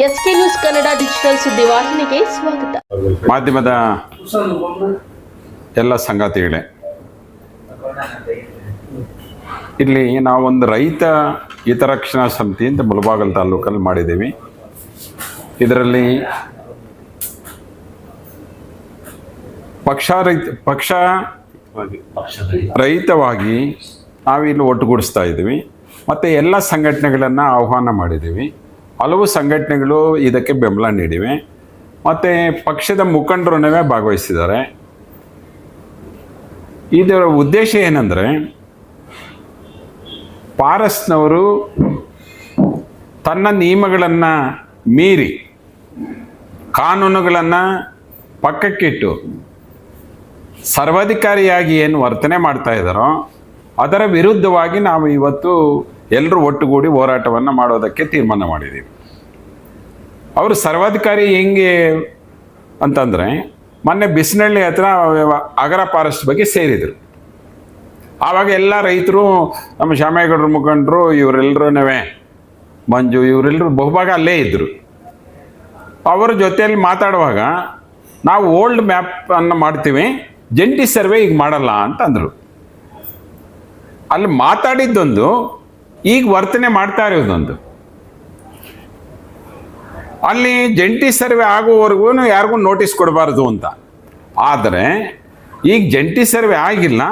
S K news Kannada digital ಸುದ್ದಿವಾಹಿನಿಗೆ ಸ್ವಾಗತ. ಮಾಧ್ಯಮದ ಎಲ್ಲ ಸಂಗತಿಗಳೇ. ಇಲ್ಲಿ ನಾವೊಂದು ರೈತ ಹಿತರಕ್ಷಣಾ ಸಮಿತಿ ಅಂತ ಮುಳಬಾಗಲ್ ತಾಲೂಕಲ್ಲಿ ಮಾಡಿದ್ದೀವಿ. ಇದರಲ್ಲಿ ಪಕ್ಷ ರೈತ, ಪಕ್ಷ ರೈತವಾಗಿ ನಾವಿಲ್ಲಿ ಒಟ್ಟುಗೂಡಿಸ್ತಾ ಇದ್ದೀವಿ. ಮತ್ತು ಎಲ್ಲ ಸಂಘಟನೆಗಳನ್ನು ಆಹ್ವಾನ ಮಾಡಿದ್ದೀವಿ. ಹಲವು ಸಂಘಟನೆಗಳು ಇದಕ್ಕೆ ಬೆಂಬಲ ನೀಡಿವೆ. ಮತ್ತು ಪಕ್ಷದ ಮುಖಂಡರನ್ನೇ ಭಾಗವಹಿಸಿದ್ದಾರೆ. ಇದರ ಉದ್ದೇಶ ಏನಂದರೆ, ಪಾರಸ್ನವರು ತನ್ನ ನಿಯಮಗಳನ್ನು ಮೀರಿ ಕಾನೂನುಗಳನ್ನು ಪಕ್ಕಕ್ಕಿಟ್ಟು ಸರ್ವಾಧಿಕಾರಿಯಾಗಿ ಏನು ವರ್ತನೆ ಮಾಡ್ತಾ ಇದ್ದಾರೋ ಅದರ ವಿರುದ್ಧವಾಗಿ ನಾವು ಇವತ್ತು ಎಲ್ಲರೂ ಒಟ್ಟುಗೂಡಿ ಹೋರಾಟವನ್ನು ಮಾಡೋದಕ್ಕೆ ತೀರ್ಮಾನ ಮಾಡಿದ್ದೀವಿ. ಅವರು ಸರ್ವಾಧಿಕಾರಿ ಹೆಂಗೆ ಅಂತಂದರೆ ಮೊನ್ನೆ ಬಿಸಿನಳ್ಳಿ ಹತ್ರ ಅಗರ ಫಾರೆಸ್ಟ್ ಬಗ್ಗೆ ಸೇರಿದರು. ಆವಾಗ ಎಲ್ಲ ರೈತರು, ನಮ್ಮ ಶ್ಯಾಮೇಗೌಡರ ಮುಖಂಡರು ಇವರೆಲ್ಲರೂ ಮಂಜು ಇವರೆಲ್ಲರೂ ಬಹುಭಾಗ ಅಲ್ಲೇ ಇದ್ದರು ಅವರ ಜೊತೆಯಲ್ಲಿ ಮಾತಾಡುವಾಗ ನಾವು ಓಲ್ಡ್ ಮ್ಯಾಪನ್ನು ಮಾಡ್ತೀವಿ, ಜಂಟಿ ಸರ್ವೆ ಈಗ ಮಾಡಲ್ಲ ಅಂತಂದರು. ಅಲ್ಲಿ ಮಾತಾಡಿದ್ದೊಂದು ಈಗ ವರ್ತನೆ ಮಾಡ್ತಾ ಇರೋದೊಂದು ಅಲ್ಲಿ ಜಂಟಿ ಸರ್ವೆ ಆಗುವವರೆಗೂ ಯಾರಿಗೂ ನೋಟಿಸ್ ಕೊಡಬಾರ್ದು ಅಂತ. ಆದರೆ ಈಗ ಜಂಟಿ ಸರ್ವೆ ಆಗಿಲ್ಲ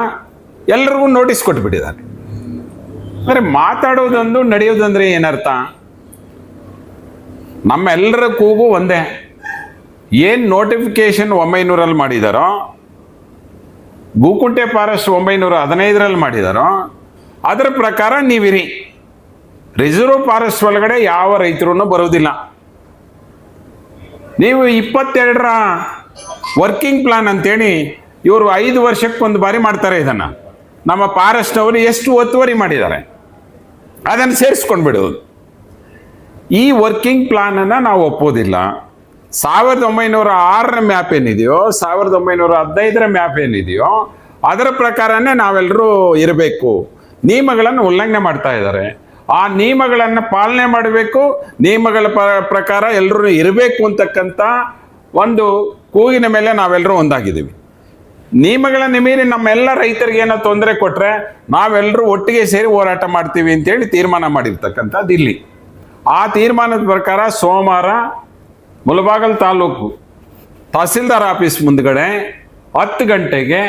ಎಲ್ಲರಿಗೂ ನೋಟಿಸ್ ಕೊಟ್ಬಿಟ್ಟಿದ್ದಾರೆ. ಅಂದರೆ ಮಾತಾಡೋದೊಂದು ನಡೆಯೋದಂದ್ರೆ ಏನರ್ಥ? ನಮ್ಮೆಲ್ಲರ ಕೂಗು ಒಂದೇ. ಏನು ನೋಟಿಫಿಕೇಶನ್ ಒಂಬೈನೂರಲ್ಲಿ ಮಾಡಿದಾರೋ, ಗೂಕುಂಟೆ ಫಾರೆಸ್ಟ್ ಒಂಬೈನೂರ ಹದಿನೈದರಲ್ಲಿ ಮಾಡಿದಾರೋ, ಅದರ ಪ್ರಕಾರ ನೀವಿರಿ. ರಿಸರ್ವ್ ಫಾರೆಸ್ಟ್ ಒಳಗಡೆ ಯಾವ ರೈತರು ಬರೋದಿಲ್ಲ ನೀವು ಇಪ್ಪತ್ತೆರಡರ ವರ್ಕಿಂಗ್ ಪ್ಲಾನ್ ಅಂತೇಳಿ ಇವರು ಐದು ವರ್ಷಕ್ಕೆ ಒಂದು ಬಾರಿ ಮಾಡ್ತಾರೆ ಇದನ್ನು. ನಮ್ಮ ಫಾರೆಸ್ಟ್ ಅವರು ಎಷ್ಟು ಒತ್ತುವರಿ ಮಾಡಿದ್ದಾರೆ. ಅದನ್ನು ಸೇರಿಸ್ಕೊಂಡು ಬಿಡೋದು ಈ ವರ್ಕಿಂಗ್ ಪ್ಲಾನನ್ನು ನಾವು ಒಪ್ಪೋದಿಲ್ಲ. ಸಾವಿರದ ಒಂಬೈನೂರ ಆರರ ಮ್ಯಾಪ್ ಏನಿದೆಯೋ, ಸಾವಿರದ ಒಂಬೈನೂರ ಹದಿನೈದರ ಮ್ಯಾಪ್ ಏನಿದೆಯೋ, ಅದರ ಪ್ರಕಾರನೇ ನಾವೆಲ್ಲರೂ ಇರಬೇಕು. ನಿಯಮಗಳನ್ನು ಉಲ್ಲಂಘನೆ ಮಾಡ್ತಾ ಇದ್ದಾರೆ. ಆ ನಿಯಮಗಳನ್ನು ಪಾಲನೆ ಮಾಡಬೇಕು. ನಿಯಮಗಳ ಪ್ರಕಾರ ಎಲ್ಲರೂ ಇರಬೇಕು ಅಂತಕ್ಕಂಥ ಒಂದು ಕೂಗಿನ ಮೇಲೆ ನಾವೆಲ್ಲರೂ ಒಂದಾಗಿದ್ದೀವಿ. ನಿಯಮಗಳ ಮೀರಿ ನಮ್ಮೆಲ್ಲ ರೈತರಿಗೆ ಏನೋ ತೊಂದರೆ ಕೊಟ್ಟರೆ ನಾವೆಲ್ಲರೂ ಒಟ್ಟಿಗೆ ಸೇರಿ ಹೋರಾಟ ಮಾಡ್ತೀವಿ ಅಂತೇಳಿ ತೀರ್ಮಾನ ಮಾಡಿರ್ತಕ್ಕಂಥದ್ದು ಇಲ್ಲಿ. ಆ ತೀರ್ಮಾನದ ಪ್ರಕಾರ ಸೋಮವಾರ ಮುಲಬಾಗಲ್ ತಾಲೂಕು ತಹಸೀಲ್ದಾರ್ ಆಫೀಸ್ ಮುಂದ್ಗಡೆ ಹತ್ತು ಗಂಟೆಗೆ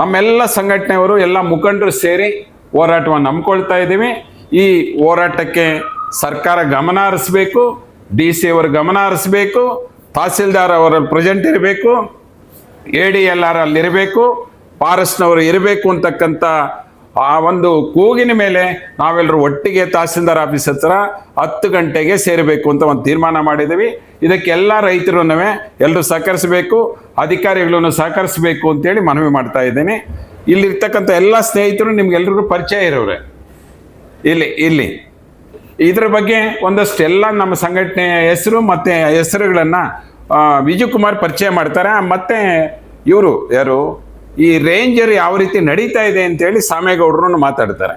ನಮ್ಮೆಲ್ಲ ಸಂಘಟನೆಯವರು ಎಲ್ಲ ಮುಖಂಡರು ಸೇರಿ ಹೋರಾಟವನ್ನು ಹಮ್ಮಿಕೊಳ್ತಾ ಇದ್ದೀವಿ. ಈ ಹೋರಾಟಕ್ಕೆ ಸರ್ಕಾರ ಗಮನ ಹರಿಸ್ಬೇಕು, ಡಿ ಸಿ ಅವರು ಗಮನ ಹರಿಸ್ಬೇಕು, ತಹಸೀಲ್ದಾರ್ ಅವರಲ್ಲಿ ಪ್ರೆಸೆಂಟ್ ಇರಬೇಕು, ಎ ಡಿ ಎಲ್ ಆರ್ ಅಲ್ಲಿ ಇರಬೇಕು, ಫಾರೆಸ್ಟ್ನವರು ಇರಬೇಕು ಅಂತಕ್ಕಂಥ ಆ ಒಂದು ಕೂಗಿನ ಮೇಲೆ ನಾವೆಲ್ಲರೂ ಒಟ್ಟಿಗೆ ತಹಸೀಲ್ದಾರ್ ಆಫೀಸ್ ಹತ್ರ ಹತ್ತು ಗಂಟೆಗೆ ಸೇರಬೇಕು ಅಂತ ಒಂದು ತೀರ್ಮಾನ ಮಾಡಿದ್ದೀವಿ. ಇದಕ್ಕೆಲ್ಲ ರೈತರು ಎಲ್ಲರೂ ಸಹಕರಿಸಬೇಕು, ಅಧಿಕಾರಿಗಳನ್ನು ಸಹಕರಿಸಬೇಕು ಅಂತೇಳಿ ಮನವಿ ಮಾಡ್ತಾ ಇದ್ದೀನಿ. ಇಲ್ಲಿರ್ತಕ್ಕಂಥ ಎಲ್ಲ ಸ್ನೇಹಿತರು ನಿಮ್ಗೆಲ್ರಿಗೂ ಪರಿಚಯ ಇರೋರೆ. ಇಲ್ಲಿ ಇಲ್ಲಿ. ಇದ್ರ ಬಗ್ಗೆ ಒಂದಷ್ಟೆಲ್ಲ ನಮ್ಮ ಸಂಘಟನೆಯ ಹೆಸರು ಮತ್ತು ಹೆಸರುಗಳನ್ನು ವಿಜಯ್ ಕುಮಾರ್ ಪರಿಚಯ ಮಾಡ್ತಾರೆ. ಮತ್ತು ಇವರು ಯಾರು? ಈ ರೇಂಜರ್ ಯಾವ ರೀತಿ ನಡೀತಾ ಇದೆ ಅಂತೇಳಿ ಸಾಮೇಗೌಡರು ಮಾತಾಡ್ತಾರೆ.